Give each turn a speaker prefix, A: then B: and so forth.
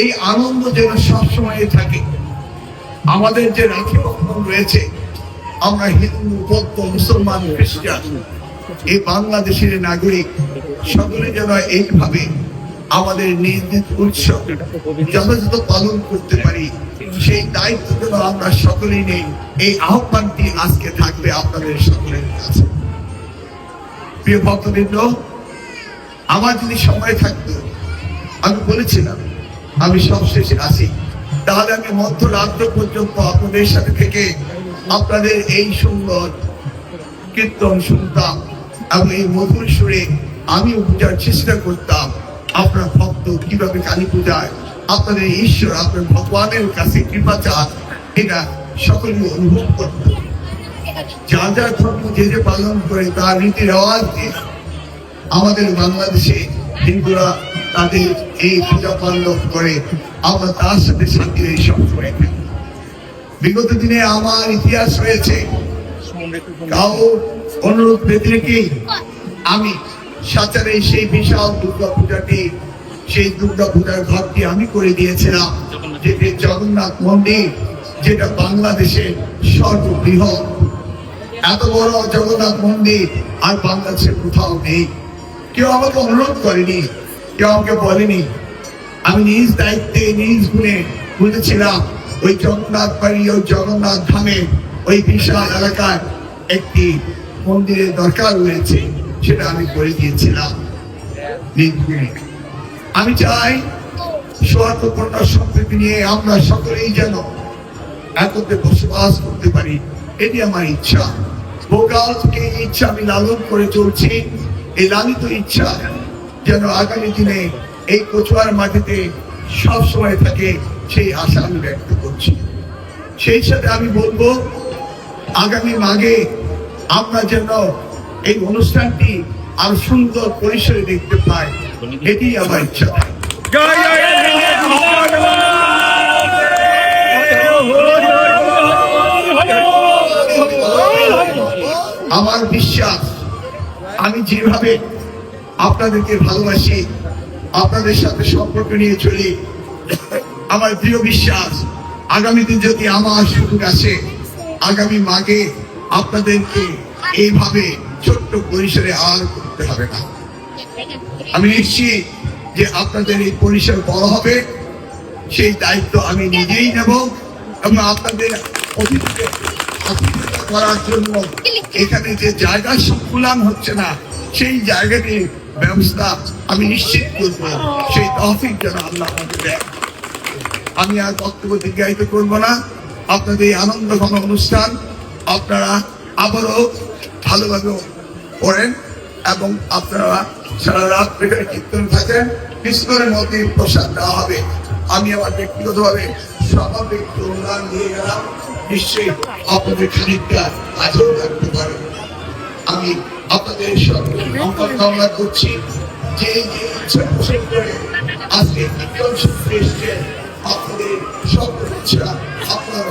A: এই আনন্দ যেন সবসময় থাকে। আমাদের যে রাখি বন্ধন রয়েছে, আমরা হিন্দু, বৌদ্ধ, মুসলমান, খ্রিস্টান, এই বাংলাদেশের নাগরিক, সকলে যেন এইভাবে আমাদের নিজ নিজ উৎসব যথাযথ পালন করতে পারি। সেই দায়িত্ব যেন আমরা সকলেই নেই, এই আহ্বানটি আজকে থাকবে আপনাদের সকলের কাছে। প্রিয় ভক্তবৃন্দ, আমার যদি সময় থাকতো, আমি বলেছিলাম আমি সবশেষে আসি তাহলে আমি মধ্যরাত্র পর্যন্ত আপনাদের সাথে থেকে আপনাদের এই সুন্দর কীর্তন শুনতাম এবং এই মধুর সুরে আমি বোঝার চেষ্টা করতাম। আপনার ভক্ত কীভাবে কালী পূজায়, আপনাদের ঈশ্বর, আপনার ভগবানের কাছে কৃপা চান, এটা সকলে অনুভব করত যা যা ধর্ম যে যে পালন করে, তার রীতি রেওয়াজ আমাদের বাংলাদেশে হিন্দুরা তাদের এই পূজা পালন করে আমরা তার সাথে শান্তির এই সম্পর্কে থাকি। বিগত দিনে আমার ইতিহাস রয়েছে। অনুরোধ ব্যতিরেকেই আমি সাচারে সেই বিশাল দুর্গা পূজাটি, সেই দুর্গা পূজার ঘরটি আমি করে দিয়েছিলাম, যেটি জগন্নাথ মন্দির, যেটা বাংলাদেশের সর্ববৃহৎ। এত বড় জগন্নাথ মন্দির আর বাংলাদেশে কোথাও নেই। কেউ আমাকে অনুরোধ করেনি কেউ আমাকে বলেনি। আমি নিজ দায়িত্বে, নিজ গুণে বুঝেছিলাম ওই জগন্নাথ বাড়ি, ওই জগন্নাথ ধামে, ওই বিশাল এলাকায় একটি মন্দিরের দরকার রয়েছে, সেটা আমি করে দিয়েছিলাম। আমি চাই স্বার্থপূর্ণ সম্প্রীতি নিয়ে আমরা সকলেই যেন একত্রে বসবাস করতে পারি। এটি আমার ইচ্ছা। ভোকাল থেকে ইচ্ছা আমি লালন করে চলছি। এই লালিত ইচ্ছা যেন আগামী দিনে এই কচুয়ার মাটিতে সব সময় থাকে সেই আশা আমি ব্যক্ত করছি। সেই সাথে আমি বলব, আগামী মাঘে আমরা যেন এই অনুষ্ঠানটি আর সুন্দর পরিসরে দেখতে পাই এটি আমার ইচ্ছা। আমার বিশ্বাস, আমি যেভাবে আপনাদেরকে ভালোবাসি, আপনাদের সাথে সম্পর্ক নিয়ে চলি। আমার দৃঢ় বিশ্বাস, আগামী দিন যদি আমার সুযোগ আসে, আগামী মাঘে আপনাদেরকে এইভাবে ছোট্ট পরিসরে আর করতে হবে না। আমি নিশ্চিত যে আপনাদের এই পরিসর বড় হবে, সেই দায়িত্ব আমি নিজেই নেব এবং আপনাদের করার জন্য এখানে যে জায়গা সংকুলান হচ্ছে না, সেই জায়গাটির ব্যবস্থা আমি নিশ্চিত করব, সেই তহফিক যেন আল্লাহ আমাকে দেয় আমি আর বক্তব্য দীর্ঘায়িত করব না। আপনাদের এই আনন্দ ঘন অনুষ্ঠান আপনারা আবারও ভালোভাবে করেন এবং আপনারা সারা রাত এখানে কীর্তন থাকেন। কৃষ্ণের মধ্যে প্রসাদ দেওয়া হবে। আমি আমার ব্যক্তিগতভাবে স্বাভাবিক অনুদান দিয়ে গেলাম। নিশ্চয়ই আপনাদের খানিকটা আজও থাকতে পারে। আমি আপনাদের সঙ্গে কামনা করছি। যে আজকে আপনাদের সব ইচ্ছা আপনার